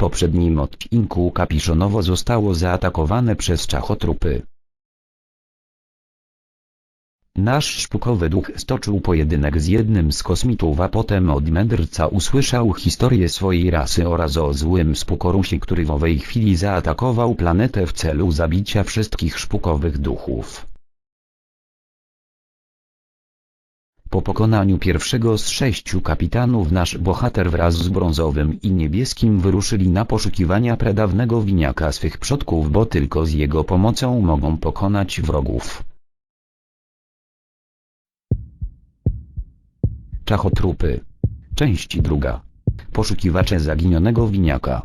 poprzednim odcinku Kapiszonowo zostało zaatakowane przez czachotrupy. Nasz szpukowy duch stoczył pojedynek z jednym z kosmitów a potem od mędrca usłyszał historię swojej rasy oraz o złym spukorusie który w owej chwili zaatakował planetę w celu zabicia wszystkich szpukowych duchów. Po pokonaniu pierwszego z sześciu kapitanów nasz bohater wraz z brązowym i niebieskim wyruszyli na poszukiwania pradawnego winiaka swych przodków bo tylko z jego pomocą mogą pokonać wrogów. Czachotrupy. Część druga. Poszukiwacze zaginionego winiaka.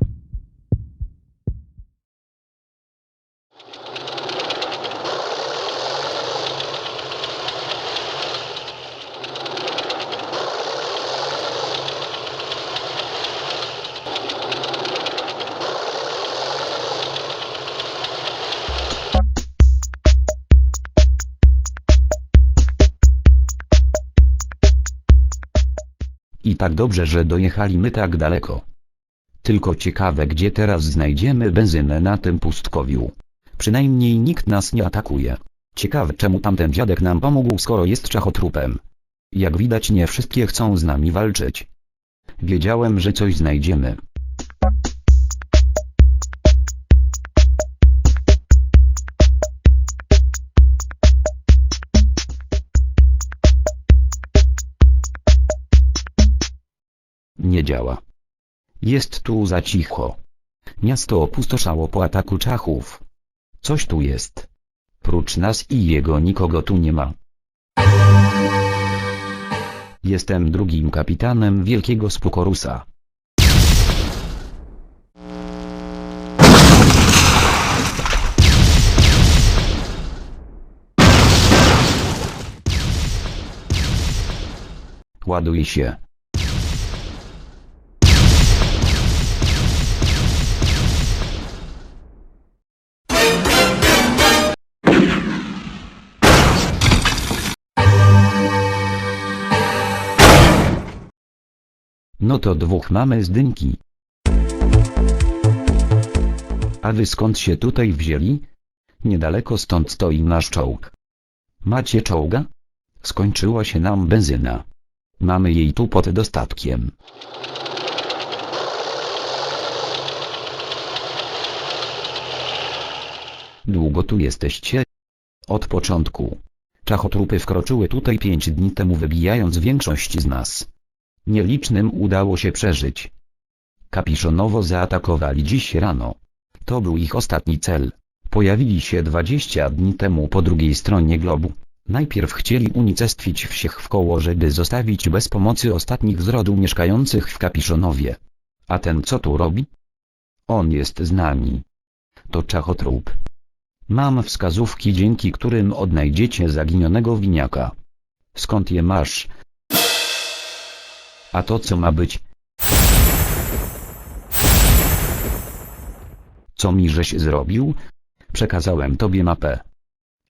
I tak dobrze, że dojechaliśmy tak daleko. Tylko ciekawe gdzie teraz znajdziemy benzynę na tym pustkowiu. Przynajmniej nikt nas nie atakuje. Ciekawe czemu tamten dziadek nam pomógł skoro jest czachotrupem. Jak widać nie wszystkie chcą z nami walczyć. Wiedziałem, że coś znajdziemy. Nie działa. Jest tu za cicho. Miasto opustoszało po ataku czachów. Coś tu jest. Prócz nas i jego nikogo tu nie ma. Jestem drugim kapitanem Wielkiego Spukorusa. Ładuj się. No to dwóch mamy z dynki. A wy skąd się tutaj wzięli? Niedaleko stąd stoi nasz czołg. Macie czołga? Skończyła się nam benzyna. Mamy jej tu pod dostatkiem. Długo tu jesteście? Od początku. Czachotrupy wkroczyły tutaj pięć dni temu wybijając większość z nas. Nielicznym udało się przeżyć. Kapiszonowo zaatakowali dziś rano. To był ich ostatni cel. Pojawili się 20 dni temu po drugiej stronie globu. Najpierw chcieli unicestwić wsiech w koło, żeby zostawić bez pomocy ostatnich z rodu mieszkających w Kapiszonowie. A ten co tu robi? On jest z nami. To czachotrup. Mam wskazówki dzięki którym odnajdziecie zaginionego winiaka. Skąd je masz? A to co ma być? Co mi żeś zrobił? Przekazałem tobie mapę.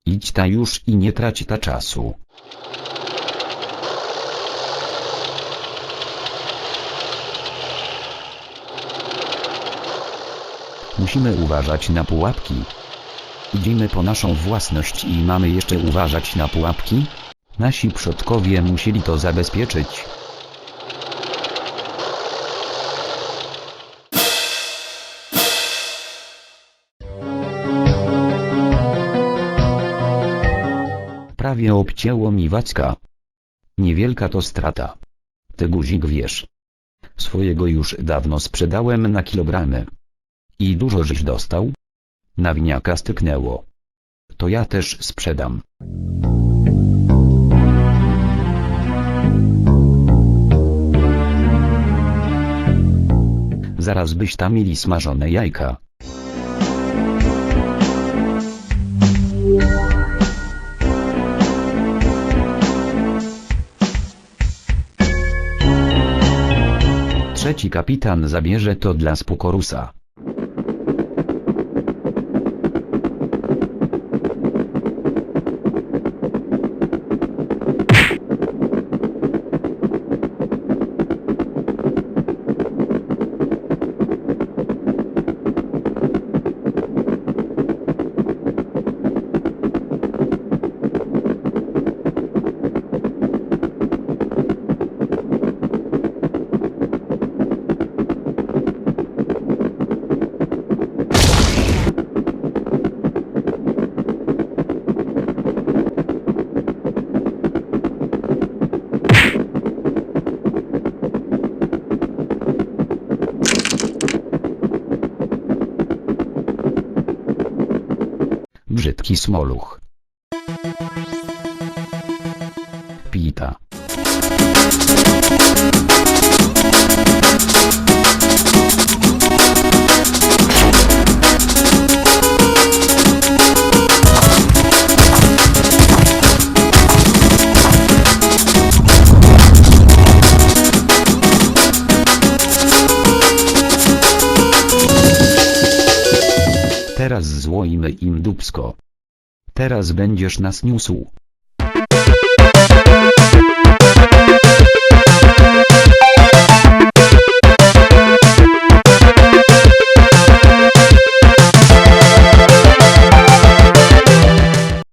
Idź ta już i nie trać ta czasu. Musimy uważać na pułapki. Idziemy po naszą własność i mamy jeszcze uważać na pułapki? Nasi przodkowie musieli to zabezpieczyć. Prawie obcięło mi wacka. Niewielka to strata. Ty guzik wiesz. Swojego już dawno sprzedałem na kilogramy. I dużo żeś dostał? Na winiaka styknęło. To ja też sprzedam. Zaraz byś tam mieli smażone jajka. Trzeci kapitan zabierze to dla Spukorusa. brzydki smoluch. Teraz złoimy im dupsko. Teraz będziesz nas niósł.